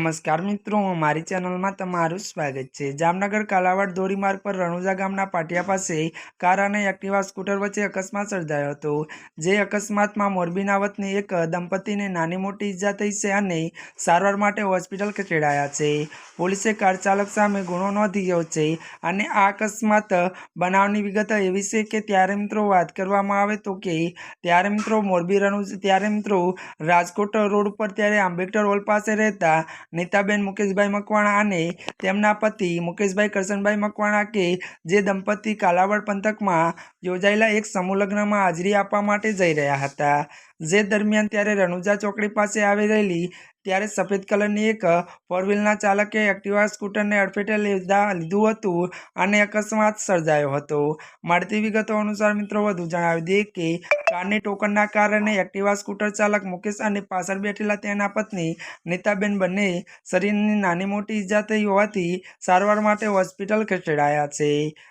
નમસ્કાર મિત્રો, મારી ચેનલમાં તમારું સ્વાગત છે. જામનગર કાલાવાડ ધોરીમાર્ગ પર રણુજા ગામના પાટિયા પાસે કાર અને એક્ટિવા સ્કૂટર વચ્ચે અકસ્માત સર્જાયો હતો. જે અકસ્માતમાં મોરબીના વતની એક દંપતીને નાની મોટી ઈજા થઈ છે અને સારવાર માટે હોસ્પિટલ ખસેડાયા છે. પોલીસે કાર ચાલક સામે ગુનો નોંધ્યો છે અને આ અકસ્માત બનાવની વિગત એવી છે કે ત્યારે મિત્રો વાત કરવામાં આવે તો કે ત્યારે મિત્રો મોરબી રણુજ, ત્યારે મિત્રો રાજકોટ રોડ ઉપર, ત્યારે આંબેડકર હોલ પાસે રહેતા નીતાબેન મુકેશભાઈ મકવાણા અને તેમના પતિ મુકેશભાઈ કરશનભાઈ મકવાણા કે જે દંપતી કાલાવડ પંથકમાં યોજાયેલા એક સમૂહ લગ્નમાં હાજરી આપવા માટે જઈ રહ્યા હતા. જે દરમિયાન ત્યારે રણુજા ચોકડી પાસે આવી રહેલી, ત્યારે સફેદ કલરની એક ફોર વ્હીલના ચાલકે એક્ટિવા સ્કૂટરને અડફેટે લીધા, લીધું હતું અને અકસ્માત સર્જાયો હતો. મળતી વિગતો અનુસાર મિત્રો વધુ જણાવી દઈએ કે, કારની ટોકનના કારણે એક્ટિવા સ્કૂટર ચાલક મુકેશ અને પાછળ બેઠેલા તેના પત્ની નીતાબેન બંને શરીરની નાની મોટી ઈજા થઈ હોવાથી સારવાર માટે હોસ્પિટલ ખસેડાયા છે.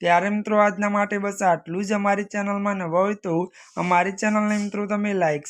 ત્યારે મિત્રો આજના માટે બસ આટલું જ. અમારી ચેનલમાં નવા હોય તો અમારી ચેનલને મિત્રો તમે લાઇક